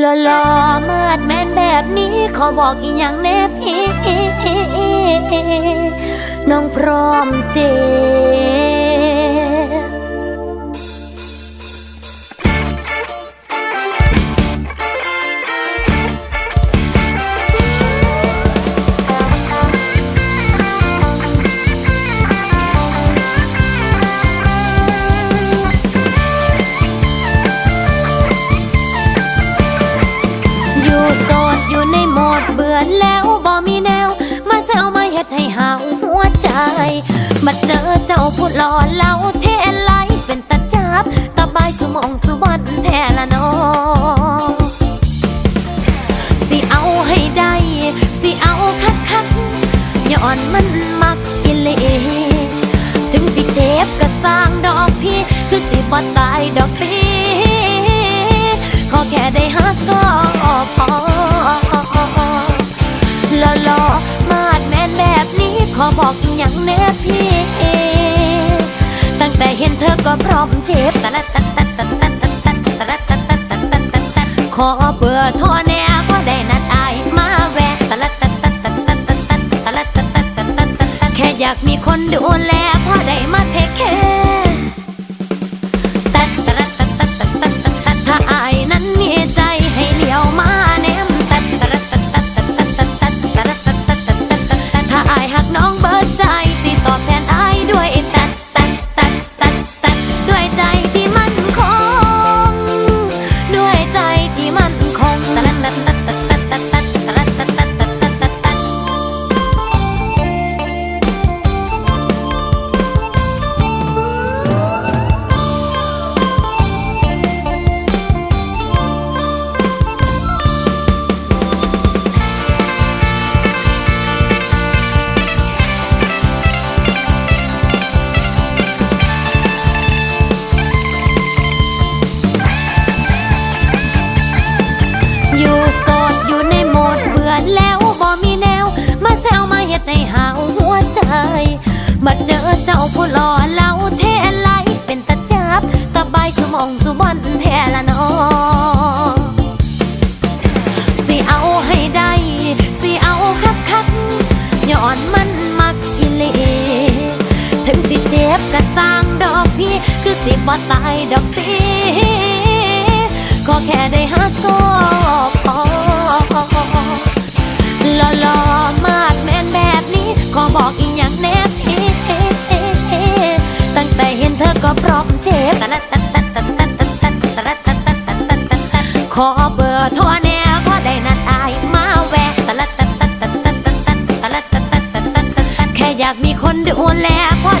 หล่อๆมาดแมนแบบนี้ขอบอกอีกอย่างแน่พี่น้องพร้อมเจ ดเบื่อแล้วบ่มีแนว มาแซวมาเฮ็ดให้หาวหัวใจ มาเจอเจ้าผู้หล่อเล่าเทไลเป็นตาจับตาบายสุมองสุบอนแท้ละนอสิเอาให้ได้ สิเอาคักคักย้อนมันมักกิเลถึงสิเจ็บก็สร้างดอกพี่ คือสิบ่ตายดอกตีขอแค่ได้ฮักก็พอ อบอกอย่างแน่พี่ตั้งแต่เห็นเธอก็พร้อมเจ็บขอเบื่อทอแน่ก็ได้นัดอายมาแวะแค่อยากมีคนดูแลพอได ให้หาวหัวใจ มาเจอเจ้าผู้หล่อเล่าเทไลเป็นตาจับตาบายสมองสุบอนแท้ละนอสิเอาให้ได้ สิเอาคักคักย้อนมันมักอิเลถึงสิเจ็บก็สร้างดอกพี่ คือสิบ่ตายดอกตีขอแค่ได้ฮักก็ ก็พร้อมเทปขอเบอร์โทรแนวพอได้นัดอายมาแวะแค่อยากมีคนดูแลพอ